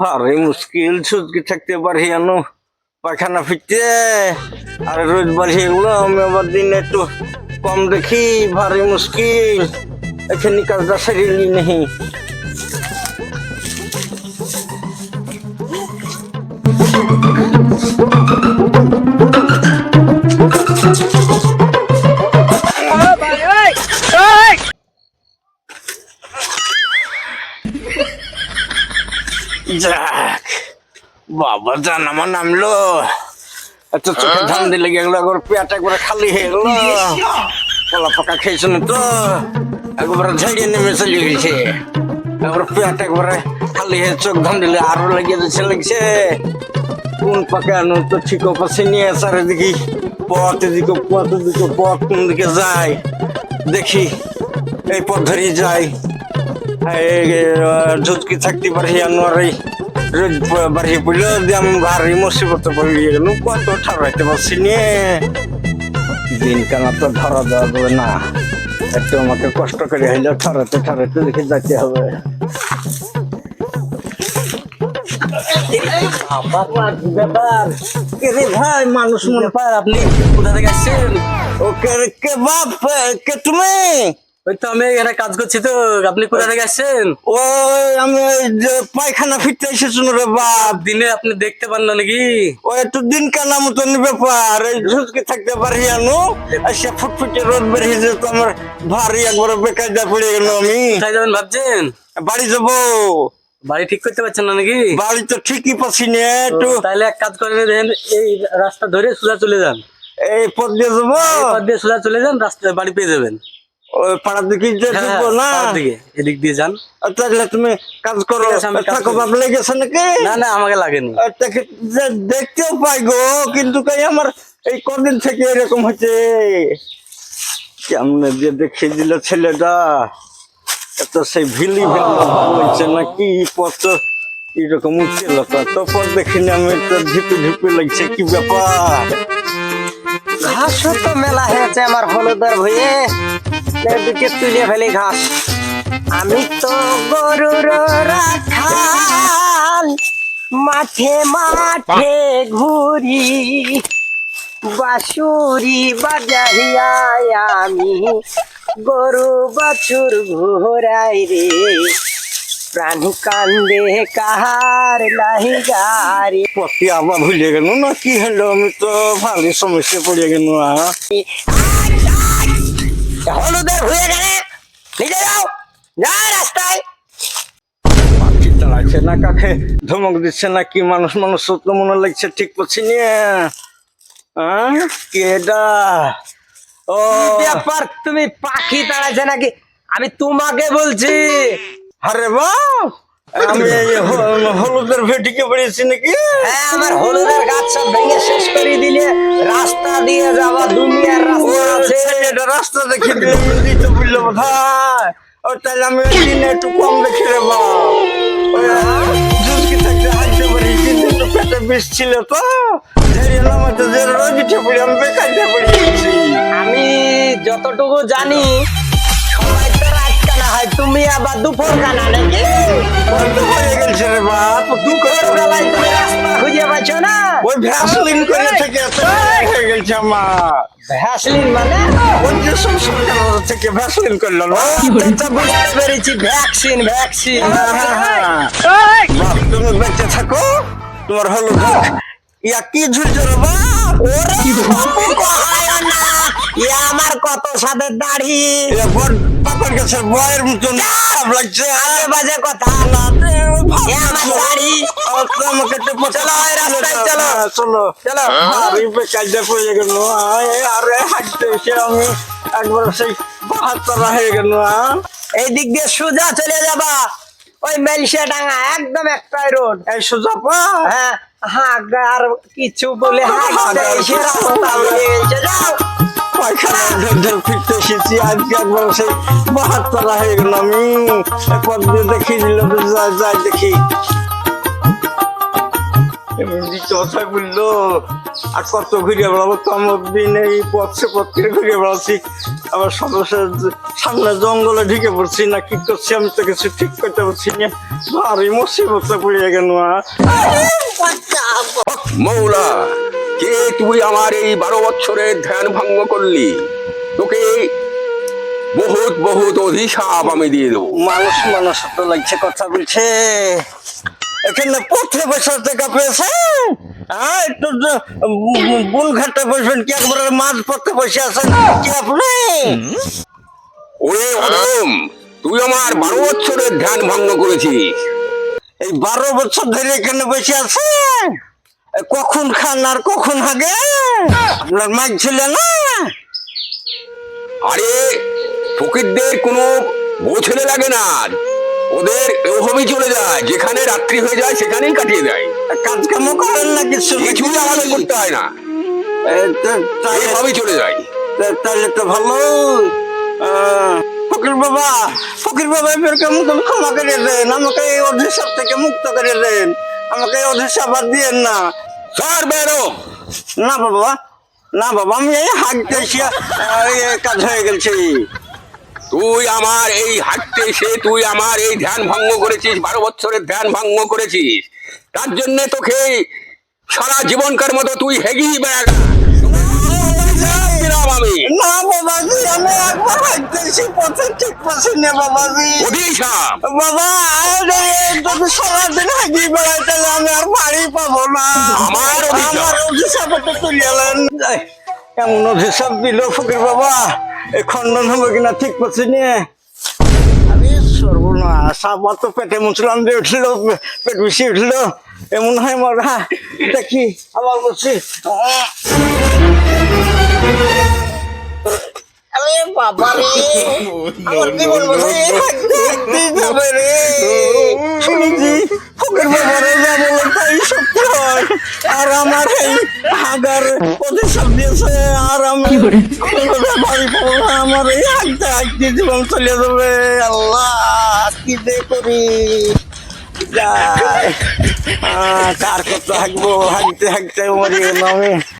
ভারী মুশকিল সুজকি থাকতে পারি আনো, পায়খানা ফিরতে। আর রোজ বাড়ি এগুলো আমি আবার দিন একটু কম দেখি, ভারী মুশকিল। এখানে কাজটা সেরিলি নেই। যাক। বাবা জান আমার নামলো এত চোখে ধান দিলে গেলো একবার পেট একবার খালি হয়ে গেল। কলা পাকা খেয়েছো না তো? একবার ঝাড়িয়ে নেমে চলে গেছে। একবার পেট একবারে খালি হয়ে চোখ ধান দিলে আরও লেগে যাচ্ছে লাগছে। কোন পাকে আনো তো ঠিক পাশে নিয়ে চারিদিকে। পথ এদিকে পথ এদিকে পথ কোন দিকে যায়? দেখি এই পথ ধরেই যাই ঝুঁকি থাকতে পারি আনোয়ার বাড়ি পড়লে আমি ভারী মুসিবতে পড়ে গেল কত পারছি তো ধরা দেওয়া যাবে না? একটু আমাকে কষ্ট করে হইলে ঠাড়াতে ঠাড়াতে দেখে যেতে হবে। ব্যাপার ভাই মানুষ মনে পায়, আপনি কোথা থেকে আসছেন? ওকে কে বাপ কে তুমি? ওই তো আমি এখানে কাজ করছি তো আপনি কোথা থেকে আসছেন? ওই আমি যে পায়খানা ফিরতে এসেছি রে বাপ। দিনে আপনি দেখতে পান না নাকি? ও একটু দিন কানা মতন ব্যাপার এই ঝুঁকি থাকতে পারি আনো। সে ফুটফুটে রোদ বেরিয়ে যেত আমার ভারী একবার বেকার যা পড়ে গেল আমি। কোথায় যাবেন ভাবছেন? বাড়ি যাব। বাড়ি ঠিক করতে পারছেন না নাকি? বাড়ি তো ঠিকই পাচ্ছি না একটু তাহলে এক কাজ এই রাস্তা ধরে সোজা চলে যান। এই পথ দিয়ে যাব। পথ দিয়ে সোজা চলে যান রাস্তায় বাড়ি পেয়ে যাবেন। পাড়ার দিকে হ্যাঁ, না? দিকে এদিক দিয়ে যান। তাহলে তুমি কাজ করো থাকো বাপ লেগেছে নাকি? না না আমাকে লাগেনি। দেখতেও পাই গো কিন্তু তাই আমার এই কদিন থেকে এরকম হচ্ছে। কেমনে যে দেখিয়ে দিল ছেলেটা এত সেই ভিলি ভিলি হয়েছে নাকি পথ? এরকম উঠছিল তো পর দেখিনি আমি তো ঝিপি ঝিপি লাগছে কি ব্যাপার? ঘাসও তো মেলা হয়েছে আমার হলুদার ভয়ে। দুটো তুলে ফেলি ঘাস। আমি তো গরুর রাখাল মাঠে মাঠে ঘুরি বাসুরি বাজাইয়া আমি গরু বাছুর ঘোরাই রে। প্রাণ কান্দে কাহার লাহি গারি পথে আবার ভুলে গেল না কি হলো? আমি তো ভালো সমস্যা পড়ে গেল হলুদের হয়ে গেলে নিজে যাও যা রাস্তায়। পাখি চালাচ্ছে না কাকে? ধমক দিচ্ছে না কি মানুষ? মানুষ সত্য মনে লাগছে ঠিক করছি নিয়ে কেডা ও। ব্যাপার তুমি পাখি তাড়াইছে নাকি? আমি তোমাকে বলছি। আরে বাপ! আমি হলুদের ভেটিকে বেরিয়েছি নাকি? হ্যাঁ আমার হলুদের গাছ সব ভেঙে শেষ করে দিলে রাস্তা দিয়ে যাওয়া দুনিয়ার রাস্তা আছে। ছেলেটা রাস্তা দেখে দিলে দিতে বুঝলো বোধহয়। ও তাহলে আমি ওই দিনে একটু কম দেখি রে বাপ ওই থাকতে হাঁটতে পারি? কিন্তু একটু পেটে বিষ ছিল তো। ঝেড়ে নামাতে যে রোজ উঠে পড়ি আমি বেকার পড়ে আমি যতটুকু জানি সবাই তো হয় তুমি আবার দুপুর কানা নাকি? বন্ধ হয়ে গেছে রে বাপ। দুপুর বেলায় তুমি রাস্তা খুঁজে পাচ্ছ না? ওই ভ্যাসলিন করে থেকে হয়ে গেছে আমার। ভ্যাসলিন মানে? ওই যে সব সরকার থেকে ভ্যাসলিন করল না। বুঝতে পেরেছি ভ্যাকসিন ভ্যাকসিন তুমি বেঁচে থাকো। তোমার হলো ইয়া কি ঝুলছে রে বাপ? ওরে বাবু কহায় না এ আমার কত সাদের দাড়ি? বাপের কাছে বয়ের মতন লাগছে আরে বাজে কথা। আমার দাড়ি। আমাকে একটু চলো, রাস্তায় চলো। হ্যাঁ, চলো। চলো। আরে বেকার পড়ে গেল আরে হাঁটতে এসে আমি একবার সেই বাহাত্তরা হয়ে গেল এই দিক দিয়ে সোজা চলে যাবা। ওই মেলসে ডাঙ্গা একদম একটাই রোড। এই সোজা পা হ্যাঁ হাঁক আর কিছু বলে হাঁকতে এসে রাস্তা বেরিয়ে যাও। পায়খানা ফিরতে এসেছি। আজকে একবার সেই বাহাত্তরা হয়ে গেল। আমি একবার দেখিয়ে দিল যাই যাই দেখি। এমনি বলল আর কত ঘুরে বেড়াবো তো আমার দিন এই পথ সে পথ করে ঘুরে বেড়াচ্ছি। আবার সদস্যের সামনে জঙ্গলে ঢুকে পড়ছি না কি করছি আমি তো কিছু ঠিক করতে পারছি না। ভারী মুসিবতে পড়িয়ে গেল মৌলা কে তুই আমার এই বারো বছরের ধ্যান ভঙ্গ করলি? তোকে বহুত বহুত অভিশাপ আমি দিয়ে দেবো। মানুষ মানুষ তো লাগছে কথা বলছে। এখানে পথে বসার টাকা পেয়েছে হ্যাঁ একটু বুন ঘাটে বসবেন কি? একবারে মাঝ পথে বসে আছেন কি আপনি? ওরে অদম তুই আমার বারো বছরের ধ্যান ভঙ্গ করেছিস। এই বারো বছর ধরে এখানে বসে আছে কখন খান আর কখন হাগে? আপনার মাইক ছিল না? আরে ফকিরদের কোনো বউ ছেলে লাগে না। ওদের ওভাবেই চলে যায়। যেখানে রাত্রি হয়ে যায় সেখানেই কাটিয়ে দেয়। কাজ কামও করেন না কিছু? কিছুই আমাদের করতে হয় না। এ, তা- চলে যায়। তাহলে তো ভালো। ফকির বাবা ফকির বাবা এবার কেমন তুমি ক্ষমা করে দেন? আমাকে এই অভিশাপ থেকে মুক্ত করে দেন। আমাকে অভিশাপ আর দিয়েন না। স্যার বেরো না বাবা না বাবা আমি এই হাঁটতে এসে আহ, এই কাজ হয়ে গেছে। তুই আমার এই হাঁটতে এসে তুই আমার এই ধ্যান ভঙ্গ করেছিস বারো বছরের ধ্যান ভঙ্গ করেছিস। তার জন্যে তোকে সারা জীবনকার মতো তুই হেগিয়ে বেড়া দিলাম আমি না বাবাজি আমি একবার হাঁটতে এসে পথে ঠিক পাচ্ছি না বাবাজি। অভিশাপ বাবা যদি সারাদিন হাঁটিয়ে বেড়াই তাহলে আমি আর বাড়ি পাবো না। আমার। আমার অভিশাপ একটু তুলে এলেন এমন অভিশাপ দিল ফকির বাবা? এ খণ্ডন হবে কিনা ঠিক পাচ্ছি না। আরে সর্বনাশ আবার তো পেটে মুসলাম দিয়ে উঠল পেট বেশি উঠল। এমন হয় মরা দেখি আবার বলছি। আরে বাবা রে আমার জীবন বোধ হাঁটতে হাঁটতেই যাবে রে? শুনেছি ফকির বাবারে যা বলে তাই সত্যি হয়। আর আমার এই হাগার প্রতিশোধ দিয়েছে আর আমি বাড়ি পাবো না আমার এই হাঁটতে হাঁটতে জীবন চলে যাবে। আল্লাহ কি যে করি। যাই। আহ, কার কত হাঁকবো? হাঁকতে হাঁকতে মরে আমি।